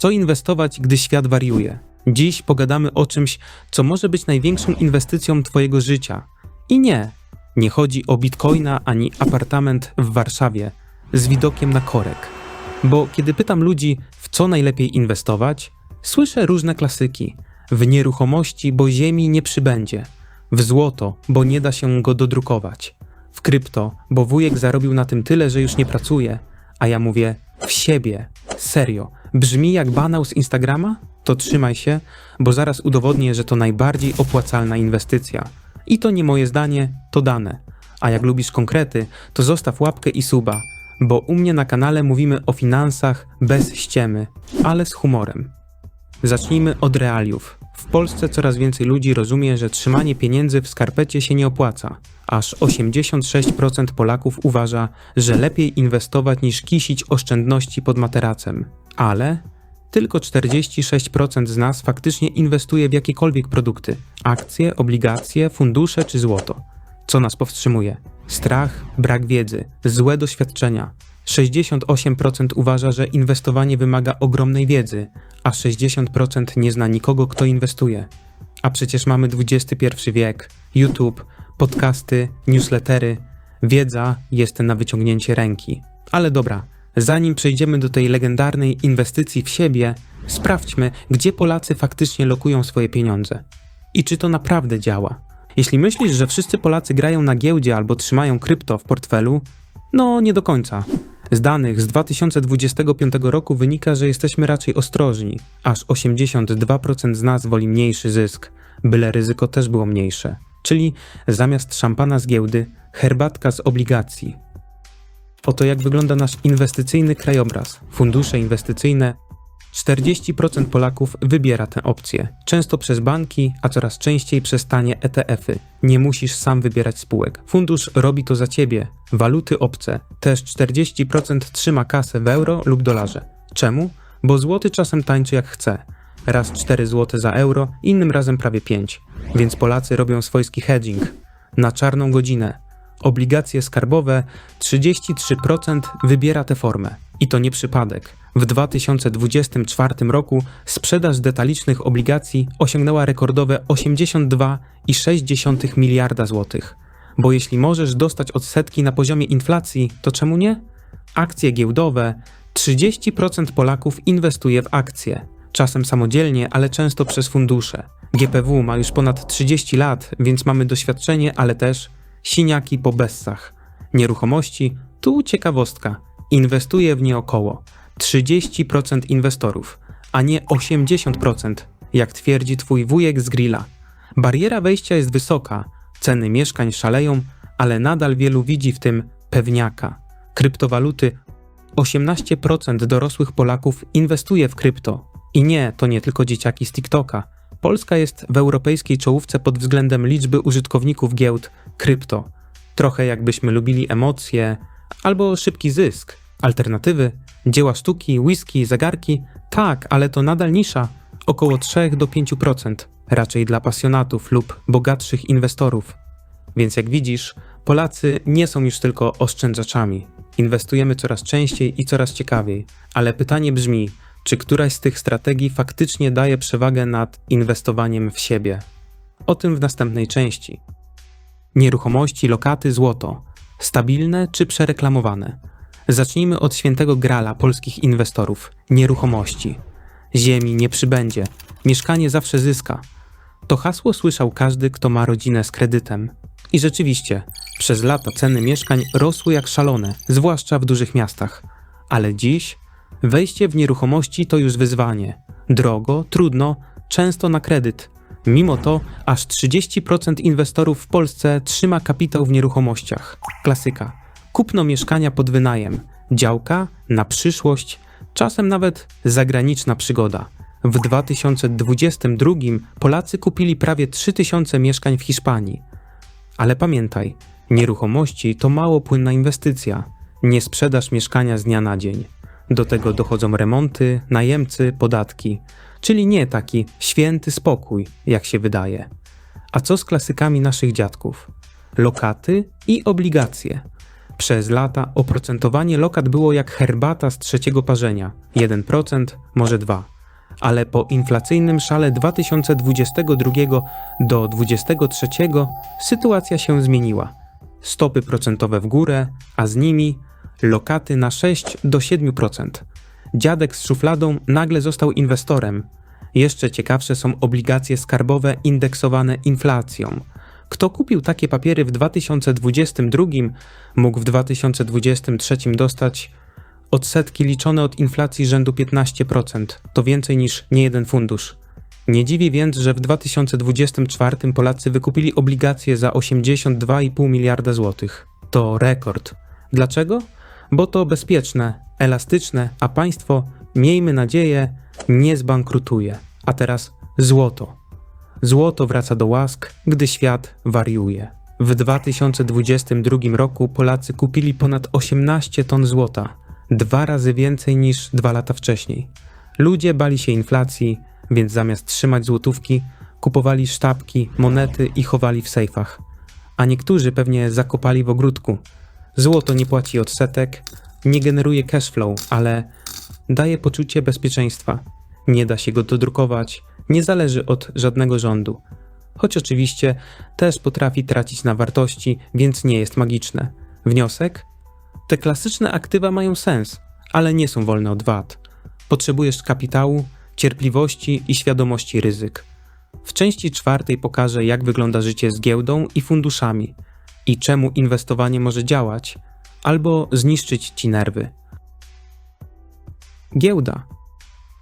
co inwestować, gdy świat wariuje. Dziś pogadamy o czymś, co może być największą inwestycją Twojego życia. I nie, nie chodzi o bitcoina ani apartament w Warszawie z widokiem na korek. Bo kiedy pytam ludzi, w co najlepiej inwestować, słyszę różne klasyki. W nieruchomości, bo ziemi nie przybędzie. W złoto, bo nie da się go dodrukować. W krypto, bo wujek zarobił na tym tyle, że już nie pracuje. A ja mówię, w siebie. Serio. Brzmi jak banał z Instagrama? To trzymaj się, bo zaraz udowodnię, że to najbardziej opłacalna inwestycja. I to nie moje zdanie, to dane. A jak lubisz konkrety, to zostaw łapkę i suba, bo u mnie na kanale mówimy o finansach bez ściemy, ale z humorem. Zacznijmy od realiów. W Polsce coraz więcej ludzi rozumie, że trzymanie pieniędzy w skarpecie się nie opłaca. Aż 86% Polaków uważa, że lepiej inwestować niż kisić oszczędności pod materacem. Ale tylko 46% z nas faktycznie inwestuje w jakiekolwiek produkty akcje, obligacje, fundusze czy złoto. Co nas powstrzymuje? Strach, brak wiedzy, złe doświadczenia. 68% uważa, że inwestowanie wymaga ogromnej wiedzy, a 60% nie zna nikogo, kto inwestuje. A przecież mamy XXI wiek, YouTube, podcasty, newslettery. Wiedza jest na wyciągnięcie ręki. Ale dobra, zanim przejdziemy do tej legendarnej inwestycji w siebie, sprawdźmy, gdzie Polacy faktycznie lokują swoje pieniądze. I czy to naprawdę działa? Jeśli myślisz, że wszyscy Polacy grają na giełdzie albo trzymają krypto w portfelu, no nie do końca. Z danych z 2025 roku wynika, że jesteśmy raczej ostrożni. Aż 82% z nas woli mniejszy zysk, byle ryzyko też było mniejsze. Czyli zamiast szampana z giełdy, herbatka z obligacji. Oto jak wygląda nasz inwestycyjny krajobraz. Fundusze inwestycyjne 40% Polaków wybiera tę opcję, często przez banki, a coraz częściej przez tanie ETF-y. Nie musisz sam wybierać spółek. Fundusz robi to za ciebie. Waluty obce też 40% trzyma kasę w euro lub dolarze. Czemu? Bo złoty czasem tańczy jak chce. Raz 4 zł za euro, innym razem prawie 5. Więc Polacy robią swojski hedging. Na czarną godzinę. Obligacje skarbowe 33% wybiera tę formę. I to nie przypadek. W 2024 roku sprzedaż detalicznych obligacji osiągnęła rekordowe 82,6 miliarda złotych. Bo jeśli możesz dostać odsetki na poziomie inflacji, to czemu nie? Akcje giełdowe 30% Polaków inwestuje w akcje. Czasem samodzielnie, ale często przez fundusze. GPW ma już ponad 30 lat, więc mamy doświadczenie, ale też siniaki po bessach. Nieruchomości, tu ciekawostka. Inwestuje w nie około 30% inwestorów, a nie 80%, jak twierdzi twój wujek z grilla. Bariera wejścia jest wysoka, ceny mieszkań szaleją, ale nadal wielu widzi w tym pewniaka. Kryptowaluty 18% dorosłych Polaków inwestuje w krypto. I nie, to nie tylko dzieciaki z TikToka. Polska jest w europejskiej czołówce pod względem liczby użytkowników giełd krypto. Trochę jakbyśmy lubili emocje albo szybki zysk. Alternatywy, dzieła sztuki, whisky, zegarki, tak, ale to nadal nisza, około 3 do 5%, raczej dla pasjonatów lub bogatszych inwestorów. Więc jak widzisz, Polacy nie są już tylko oszczędzaczami. Inwestujemy coraz częściej i coraz ciekawiej, ale pytanie brzmi, czy któraś z tych strategii faktycznie daje przewagę nad inwestowaniem w siebie? O tym w następnej części. Nieruchomości, lokaty, złoto. Stabilne czy przereklamowane? Zacznijmy od świętego grala polskich inwestorów nieruchomości. Ziemi nie przybędzie, mieszkanie zawsze zyska. To hasło słyszał każdy, kto ma rodzinę z kredytem. I rzeczywiście, przez lata ceny mieszkań rosły jak szalone, zwłaszcza w dużych miastach. Ale dziś wejście w nieruchomości to już wyzwanie. Drogo, trudno, często na kredyt. Mimo to aż 30% inwestorów w Polsce trzyma kapitał w nieruchomościach. Klasyka. Kupno mieszkania pod wynajem, działka na przyszłość, czasem nawet zagraniczna przygoda. W 2022 Polacy kupili prawie 3000 mieszkań w Hiszpanii. Ale pamiętaj, nieruchomości to mało płynna inwestycja. Nie sprzedasz mieszkania z dnia na dzień. Do tego dochodzą remonty, najemcy, podatki. Czyli nie taki święty spokój, jak się wydaje. A co z klasykami naszych dziadków? Lokaty i obligacje. Przez lata oprocentowanie lokat było jak herbata z trzeciego parzenia 1%, może 2%. Ale po inflacyjnym szale 2022 do 2023 sytuacja się zmieniła. Stopy procentowe w górę, a z nimi lokaty na 6 do 7%. Dziadek z szufladą nagle został inwestorem. Jeszcze ciekawsze są obligacje skarbowe indeksowane inflacją. Kto kupił takie papiery w 2022, mógł w 2023 dostać odsetki liczone od inflacji rzędu 15%. To więcej niż niejeden fundusz. Nie dziwi więc, że w 2024 Polacy wykupili obligacje za 82,5 miliarda złotych. To rekord. Dlaczego? Bo to bezpieczne, elastyczne, a państwo, miejmy nadzieję, nie zbankrutuje. A teraz złoto. Złoto wraca do łask, gdy świat wariuje. W 2022 roku Polacy kupili ponad 18 ton złota, dwa razy więcej niż dwa lata wcześniej. Ludzie bali się inflacji, więc zamiast trzymać złotówki, kupowali sztabki, monety i chowali w sejfach. A niektórzy pewnie zakopali w ogródku. Złoto nie płaci odsetek, nie generuje cashflow, ale daje poczucie bezpieczeństwa. Nie da się go dodrukować, nie zależy od żadnego rządu. Choć oczywiście też potrafi tracić na wartości, więc nie jest magiczne. Wniosek? Te klasyczne aktywa mają sens, ale nie są wolne od wad. Potrzebujesz kapitału, cierpliwości i świadomości ryzyk. W części czwartej pokażę, jak wygląda życie z giełdą i funduszami i czemu inwestowanie może działać albo zniszczyć ci nerwy. Giełda.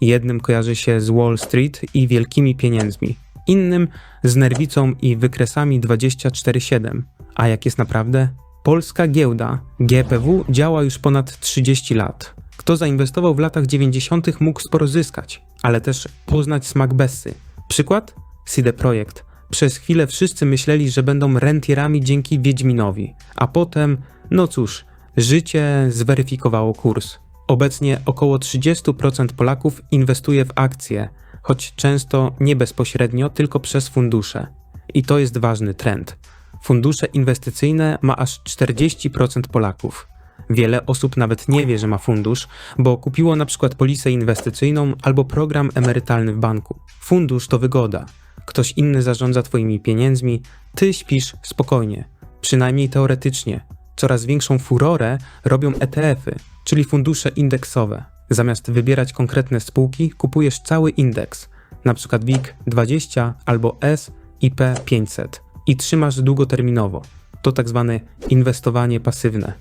Jednym kojarzy się z Wall Street i wielkimi pieniędzmi, innym z nerwicą i wykresami 24/7. A jak jest naprawdę? Polska giełda GPW działa już ponad 30 lat. Kto zainwestował w latach 90., mógł sporo zyskać, ale też poznać smak Bessy. Przykład? CD Projekt. Przez chwilę wszyscy myśleli, że będą rentierami dzięki Wiedźminowi, a potem, no cóż, życie zweryfikowało kurs. Obecnie około 30% Polaków inwestuje w akcje, choć często nie bezpośrednio, tylko przez fundusze. I to jest ważny trend. Fundusze inwestycyjne ma aż 40% Polaków. Wiele osób nawet nie wie, że ma fundusz, bo kupiło na przykład polisę inwestycyjną albo program emerytalny w banku. Fundusz to wygoda. Ktoś inny zarządza twoimi pieniędzmi, ty śpisz spokojnie. Przynajmniej teoretycznie. Coraz większą furorę robią ETF-y, czyli fundusze indeksowe. Zamiast wybierać konkretne spółki, kupujesz cały indeks, np. WIG 20 albo SIP 500 i trzymasz długoterminowo. To tak zwane inwestowanie pasywne.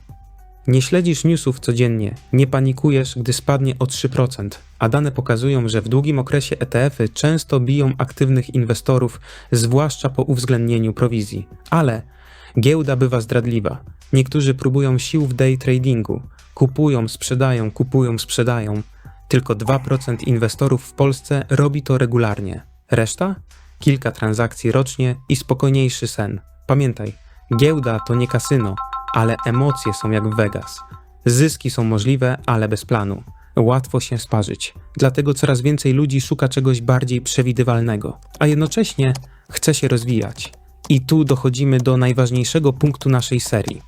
Nie śledzisz newsów codziennie, nie panikujesz, gdy spadnie o 3%, a dane pokazują, że w długim okresie ETF-y często biją aktywnych inwestorów, zwłaszcza po uwzględnieniu prowizji. Ale giełda bywa zdradliwa. Niektórzy próbują sił w day tradingu. Kupują, sprzedają, kupują, sprzedają. Tylko 2% inwestorów w Polsce robi to regularnie. Reszta? Kilka transakcji rocznie i spokojniejszy sen. Pamiętaj, giełda to nie kasyno, ale emocje są jak Vegas. Zyski są możliwe, ale bez planu. Łatwo się sparzyć. Dlatego coraz więcej ludzi szuka czegoś bardziej przewidywalnego, a jednocześnie chce się rozwijać. I tu dochodzimy do najważniejszego punktu naszej serii.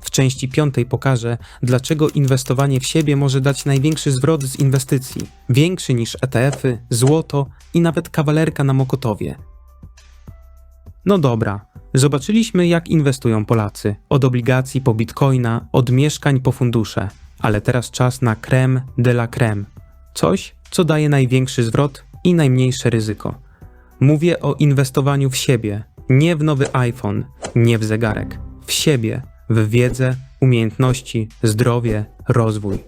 W części piątej pokażę, dlaczego inwestowanie w siebie może dać największy zwrot z inwestycji, większy niż ETF-y, złoto i nawet kawalerka na Mokotowie. No dobra, zobaczyliśmy jak inwestują Polacy. Od obligacji po bitcoina, od mieszkań po fundusze. Ale teraz czas na creme de la creme. Coś, co daje największy zwrot i najmniejsze ryzyko. Mówię o inwestowaniu w siebie, nie w nowy iPhone, nie w zegarek. W siebie, w wiedzę, umiejętności, zdrowie, rozwój.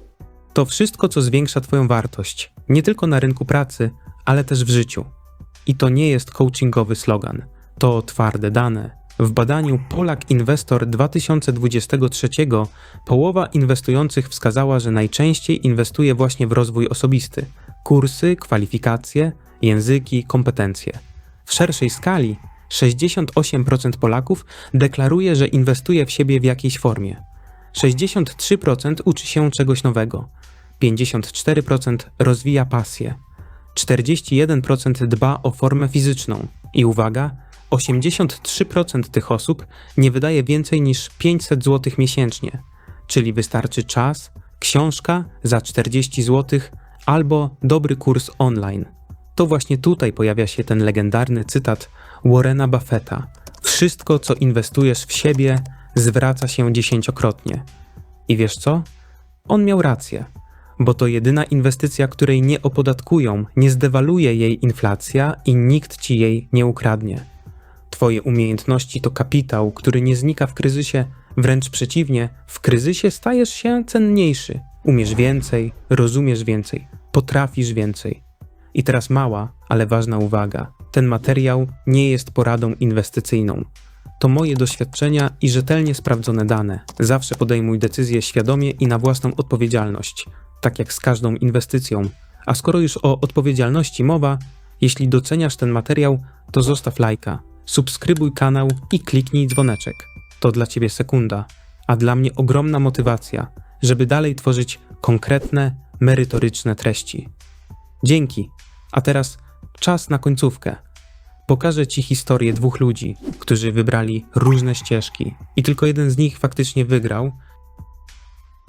To wszystko, co zwiększa Twoją wartość, nie tylko na rynku pracy, ale też w życiu. I to nie jest coachingowy slogan, to twarde dane. W badaniu Polak Inwestor 2023 połowa inwestujących wskazała, że najczęściej inwestuje właśnie w rozwój osobisty kursy, kwalifikacje, języki, kompetencje. W szerszej skali 68% Polaków deklaruje, że inwestuje w siebie w jakiejś formie. 63% uczy się czegoś nowego. 54% rozwija pasję. 41% dba o formę fizyczną. I uwaga, 83% tych osób nie wydaje więcej niż 500 zł miesięcznie. czyli wystarczy czas, książka za 40 zł albo dobry kurs online. To właśnie tutaj pojawia się ten legendarny cytat Warrena Buffetta. Wszystko, co inwestujesz w siebie, zwraca się dziesięciokrotnie. I wiesz co? On miał rację, bo to jedyna inwestycja, której nie opodatkują, nie zdewaluje jej inflacja i nikt ci jej nie ukradnie. Twoje umiejętności to kapitał, który nie znika w kryzysie, wręcz przeciwnie, w kryzysie stajesz się cenniejszy. Umiesz więcej, rozumiesz więcej, potrafisz więcej. I teraz mała, ale ważna uwaga. Ten materiał nie jest poradą inwestycyjną. To moje doświadczenia i rzetelnie sprawdzone dane. Zawsze podejmuj decyzje świadomie i na własną odpowiedzialność, tak jak z każdą inwestycją. A skoro już o odpowiedzialności mowa, jeśli doceniasz ten materiał, to zostaw lajka, subskrybuj kanał i kliknij dzwoneczek. To dla Ciebie sekunda, a dla mnie ogromna motywacja, żeby dalej tworzyć konkretne, merytoryczne treści. Dzięki. A teraz czas na końcówkę. Pokażę Ci historię dwóch ludzi, którzy wybrali różne ścieżki i tylko jeden z nich faktycznie wygrał.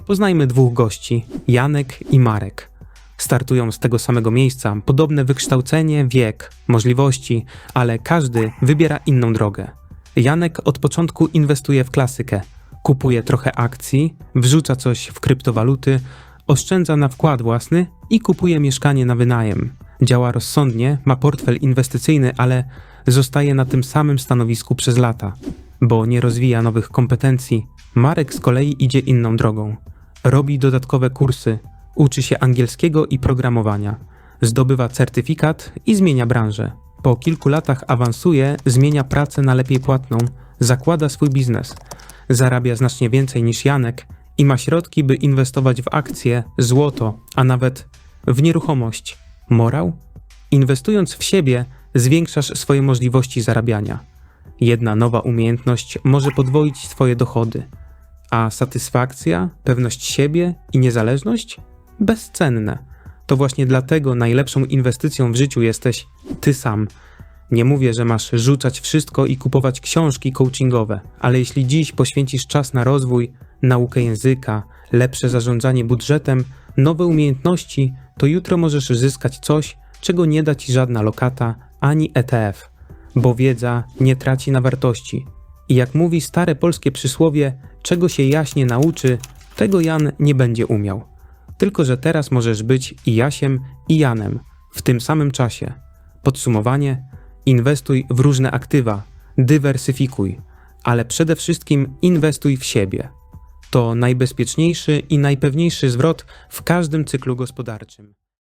Poznajmy dwóch gości, Janek i Marek. Startują z tego samego miejsca, podobne wykształcenie, wiek, możliwości, ale każdy wybiera inną drogę. Janek od początku inwestuje w klasykę. Kupuje trochę akcji, wrzuca coś w kryptowaluty, oszczędza na wkład własny i kupuje mieszkanie na wynajem. Działa rozsądnie, ma portfel inwestycyjny, ale zostaje na tym samym stanowisku przez lata, bo nie rozwija nowych kompetencji. Marek z kolei idzie inną drogą. Robi dodatkowe kursy, uczy się angielskiego i programowania, zdobywa certyfikat i zmienia branżę. Po kilku latach awansuje, zmienia pracę na lepiej płatną, zakłada swój biznes, zarabia znacznie więcej niż Janek i ma środki, by inwestować w akcje, złoto, a nawet w nieruchomość. Morał? Inwestując w siebie, zwiększasz swoje możliwości zarabiania. Jedna nowa umiejętność może podwoić Twoje dochody, a satysfakcja, pewność siebie i niezależność? Bezcenne. To właśnie dlatego najlepszą inwestycją w życiu jesteś Ty sam. Nie mówię, że masz rzucać wszystko i kupować książki coachingowe, ale jeśli dziś poświęcisz czas na rozwój, naukę języka, lepsze zarządzanie budżetem, nowe umiejętności, to jutro możesz zyskać coś, czego nie da ci żadna lokata ani ETF, bo wiedza nie traci na wartości. I jak mówi stare polskie przysłowie, czego się jaśnie nauczy, tego Jan nie będzie umiał. Tylko, że teraz możesz być i Jasiem, i Janem w tym samym czasie. Podsumowanie: inwestuj w różne aktywa, dywersyfikuj, ale przede wszystkim inwestuj w siebie. To najbezpieczniejszy i najpewniejszy zwrot w każdym cyklu gospodarczym.